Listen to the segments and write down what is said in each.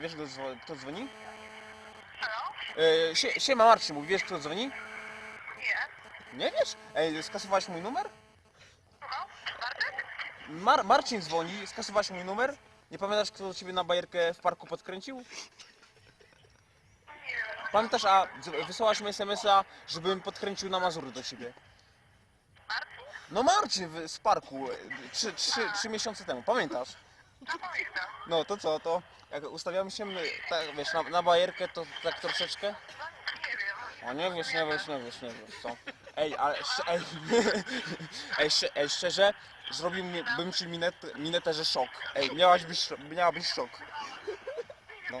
wiesz kto, dzwo- kto dzwoni? Halo? E, sie, siema Marcin, mówi, wiesz kto dzwoni? Nie. Nie wiesz? Ej, skasowałeś mój numer? Słucham? Bartek? Mar Marcin dzwoni, skasowałeś mój numer? Nie pamiętasz kto ciebie na bajerkę w parku podkręcił? Nie. Pamiętasz, a z- wysłałaś mi smsa, żebym podkręcił na Mazury do ciebie. Marcin? No Marcin w, z parku, e, trzy, trzy, trzy miesiące temu, pamiętasz? No to co, to jak ustawiamy się, tak wiesz, na, na bajerkę to tak troszeczkę? O nie wiesz, nie wiesz, nie wiesz, nie wiesz, co? Ej, ale ej, ej, szcz- ej szczerze, zrobił mi, bym ci minę, minetę, że szok. Ej, miałaś być, szok-. No.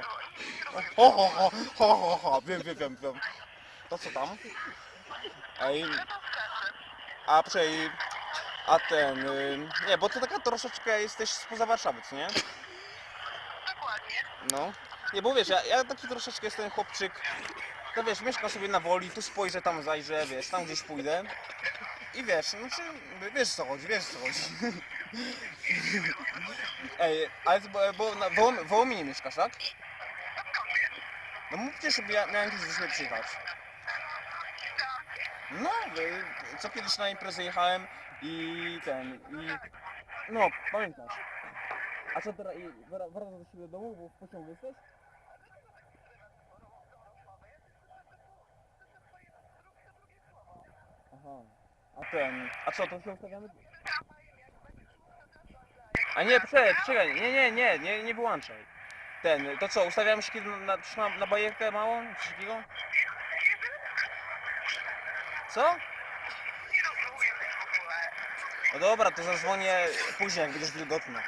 Ho, ho, ho, ho, ho, ho, wiem, wiem, wiem, wiem. To co tam? Ej, a przej, a ten, y, nie, bo ty taka troszeczkę jesteś spoza Warszawy, co nie? Dokładnie. No. Nie, bo wiesz, ja, ja taki troszeczkę jestem chłopczyk. To wiesz, mieszkam sobie na woli, tu spojrzę, tam zajrzę, wiesz, tam gdzieś pójdę. I wiesz, no czy, wiesz co chodzi, wiesz co chodzi. Ej, ale to, bo, bo na Wołom- Wołominie mieszkasz, tak? No mówcie, żeby ja miałem kiedyś do przyjechać. No, y, co kiedyś na imprezę jechałem i ten, i... No, pamiętasz. A co teraz, wracasz do siebie do domu, bo w pociągu jesteś? Aha. A ten, a co, to się ustawiamy? A nie, czekaj, nie, nie, nie, nie, nie wyłączaj. Ten, to co, ustawiamy się kiedy na, na, na bajerkę małą, takiego? Co? No dobra, to zadzwonię później, jak będziesz wilgotna.